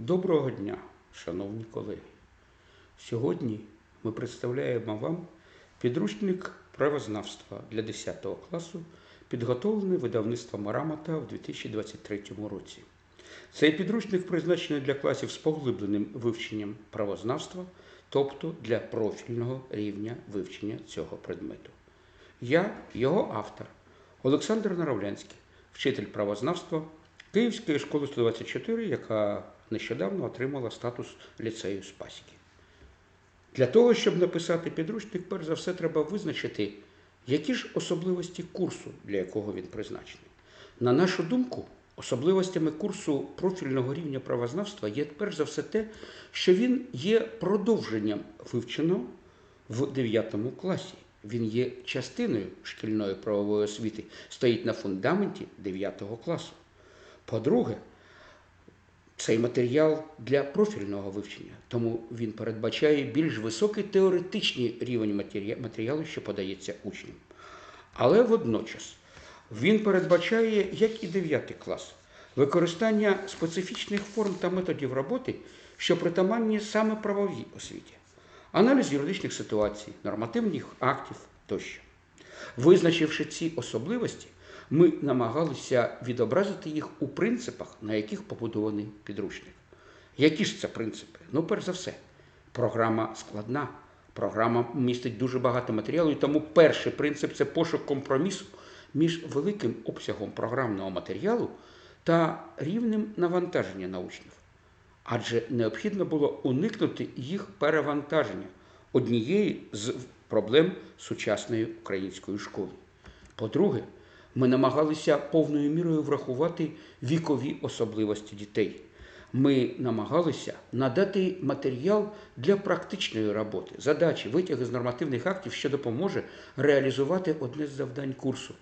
Доброго дня, шановні колеги. Сьогодні ми представляємо вам підручник правознавства для 10 класу, підготовлений видавництвом Арамата в 2023 році. Цей підручник призначений для класів з поглибленим вивченням правознавства, тобто для профільного рівня вивчення цього предмету. Я, його автор, Олександр Наравлянський, вчитель правознавства Київської школи 124, яка нещодавно отримала статус ліцею Спаськи. Для того, щоб написати підручник, перш за все, треба визначити, які ж особливості курсу, для якого він призначений. На нашу думку, особливостями курсу профільного рівня правознавства є перш за все те, що він є продовженням вивченого в 9 класі. Він є частиною шкільної правової освіти, стоїть на фундаменті 9 класу. По-друге, цей матеріал для профільного вивчення, тому він передбачає більш високий теоретичний рівень матеріалу, що подається учням. Але водночас він передбачає, як і 9 клас, використання специфічних форм та методів роботи, що притаманні саме правовій освіті, аналіз юридичних ситуацій, нормативних актів тощо. Визначивши ці особливості, ми намагалися відобразити їх у принципах, на яких побудований підручник. Які ж це принципи? Ну, перш за все, програма складна, програма містить дуже багато матеріалу, і тому перший принцип це пошук компромісу між великим обсягом програмного матеріалу та рівнем навантаження на учнів. Адже необхідно було уникнути їх перевантаження однієї з проблем сучасної української школи. По-друге, ми намагалися повною мірою врахувати вікові особливості дітей. Ми намагалися надати матеріал для практичної роботи, задачі, витяги з нормативних актів, що допоможе реалізувати одне з завдань курсу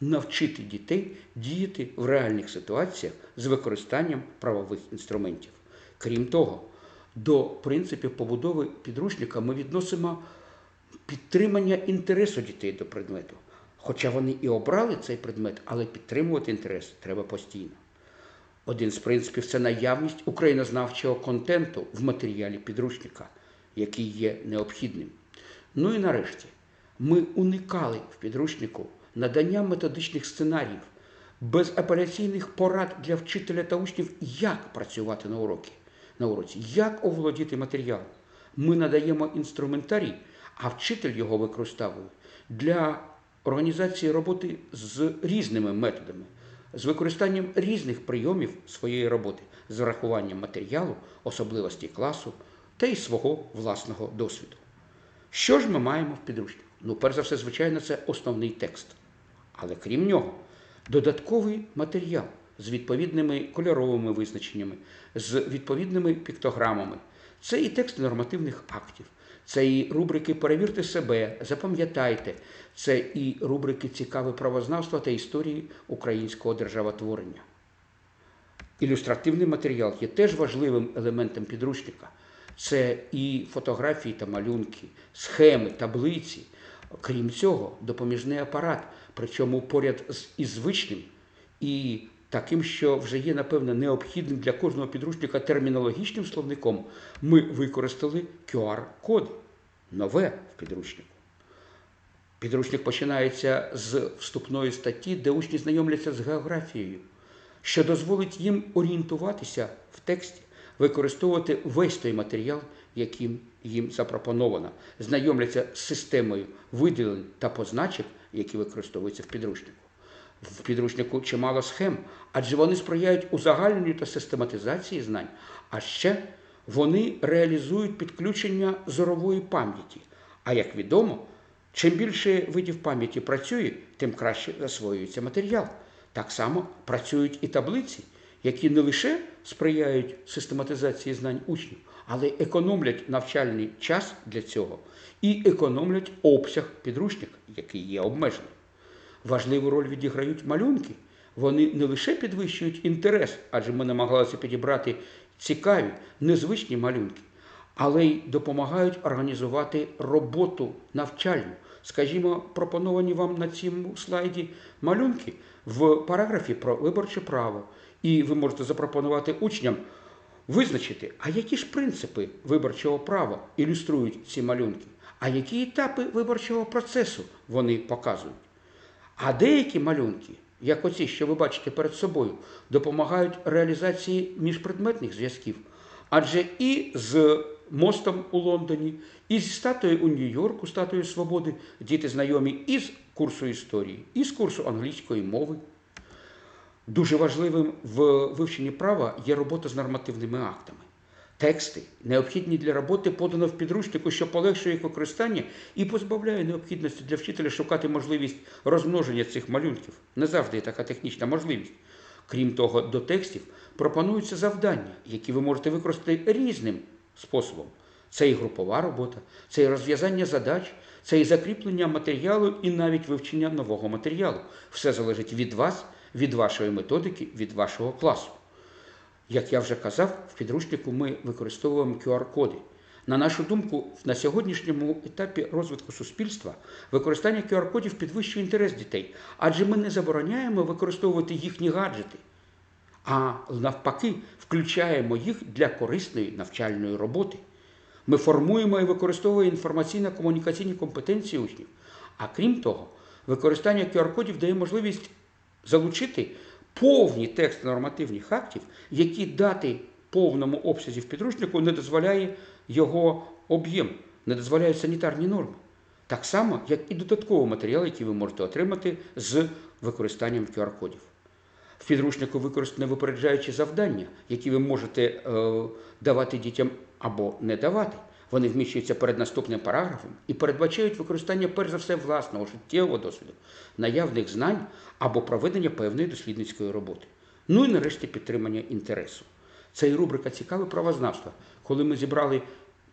навчити дітей діяти в реальних ситуаціях з використанням правових інструментів. Крім того, до принципів побудови підручника ми відносимо підтримання інтересу дітей до предмету. Хоча вони і обрали цей предмет, але підтримувати інтерес треба постійно. Один з принципів це наявність українознавчого контенту в матеріалі підручника, який є необхідним. Ну і нарешті, ми уникали в підручнику надання методичних сценаріїв, безапеляційних порад для вчителя та учнів, як працювати на уроці, на уроці, як оволодіти матеріалом. Ми надаємо інструментарій, а вчитель його використовує для організації роботи з різними методами, з використанням різних прийомів своєї роботи, з врахуванням матеріалу, особливостей класу та й свого власного досвіду. Що ж ми маємо в підручнику? Ну, перш за все, звичайно, це основний текст. Але крім нього, додатковий матеріал з відповідними кольоровими визначеннями, з відповідними піктограмами. Це і тексти нормативних актів, це і рубрики Перевірте себе, запам'ятайте, це і рубрики Цікаве правознавство та історії українського державотворення. Ілюстративний матеріал є теж важливим елементом підручника. Це і фотографії та малюнки, схеми, таблиці. Крім цього, допоміжний апарат, причому поряд із звичним і таким, що вже є, напевно, необхідним для кожного підручника термінологічним словником, ми використали QR-коди нове в підручнику. Підручник починається з вступної статті, де учні знайомляться з географією, що дозволить їм орієнтуватися в тексті, використовувати весь той матеріал, яким їм запропоновано, знайомляться з системою виділень та позначок, які використовуються в підручнику. В підручнику чимало схем, адже вони сприяють узагальненню та систематизації знань, а ще вони реалізують підключення зорової пам'яті. А як відомо, чим більше видів пам'яті працює, тим краще засвоюється матеріал. Так само працюють і таблиці, які не лише сприяють систематизації знань учнів, але економлять навчальний час для цього і економлять обсяг підручника, який є обмежений. Важливу роль відіграють малюнки. Вони не лише підвищують інтерес, адже ми намагалися підібрати цікаві, незвичні малюнки, але й допомагають організувати роботу навчальну. Скажімо, пропоновані вам на цьому слайді малюнки в параграфі про виборче право. І ви можете запропонувати учням визначити, а які ж принципи виборчого права ілюструють ці малюнки, а які етапи виборчого процесу вони показують. А деякі малюнки, як оці, що ви бачите перед собою, допомагають реалізації міжпредметних зв'язків. Адже і з мостом у Лондоні, і зі статуєю у Нью-Йорку, статуєю свободи, діти знайомі і з курсу історії, і з курсу англійської мови. Дуже важливим в вивченні права є робота з нормативними актами. Тексти, необхідні для роботи, подано в підручнику, що полегшує їх використання і позбавляє необхідності для вчителя шукати можливість розмноження цих малюнків. Не завжди є така технічна можливість. Крім того, до текстів пропонуються завдання, які ви можете використати різним способом. Це і групова робота, це і розв'язання задач, це і закріплення матеріалу, і навіть вивчення нового матеріалу. Все залежить від вас, від вашої методики, від вашого класу. Як я вже казав, в підручнику ми використовуємо QR-коди. На нашу думку, на сьогоднішньому етапі розвитку суспільства використання QR-кодів підвищує інтерес дітей, адже ми не забороняємо використовувати їхні гаджети, а навпаки, включаємо їх для корисної навчальної роботи. Ми формуємо і використовуємо інформаційно-комунікаційні компетенції учнів. А крім того, використання QR-кодів дає можливість залучити повні тексти нормативних актів, які дати повному обсязі в підручнику не дозволяє його об'єм, не дозволяють санітарні норми. Так само, як і додаткові матеріали, які ви можете отримати з використанням QR-кодів. В підручнику використані випереджаючі завдання, які ви можете е, давати дітям або не давати. Вони вміщуються перед наступним параграфом і передбачають використання перш за все власного життєвого досвіду, наявних знань або проведення певної дослідницької роботи. Ну і нарешті підтримання інтересу. Це і рубрика Цікаве правознавство, коли ми зібрали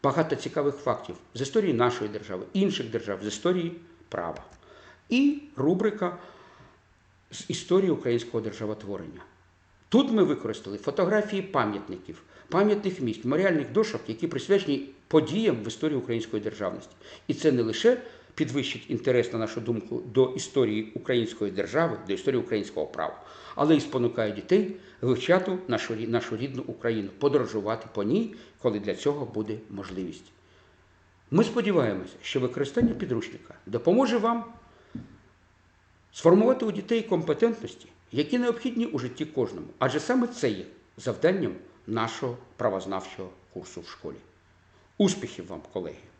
багато цікавих фактів з історії нашої держави, інших держав, з історії права. І рубрика з історії українського державотворення. Тут ми використали фотографії пам'ятників, пам'ятних місць, меморіальних дошок, які присвячені подіям в історії української державності. І це не лише підвищить інтерес, на нашу думку, до історії української держави, до історії українського права, але й спонукає дітей вивчати нашу, нашу рідну Україну, подорожувати по ній, коли для цього буде можливість. Ми сподіваємося, що використання підручника допоможе вам сформувати у дітей компетентності, які необхідні у житті кожному. Адже саме це є завданням нашого правознавчого курсу в школі. Успіхів вам, колеги!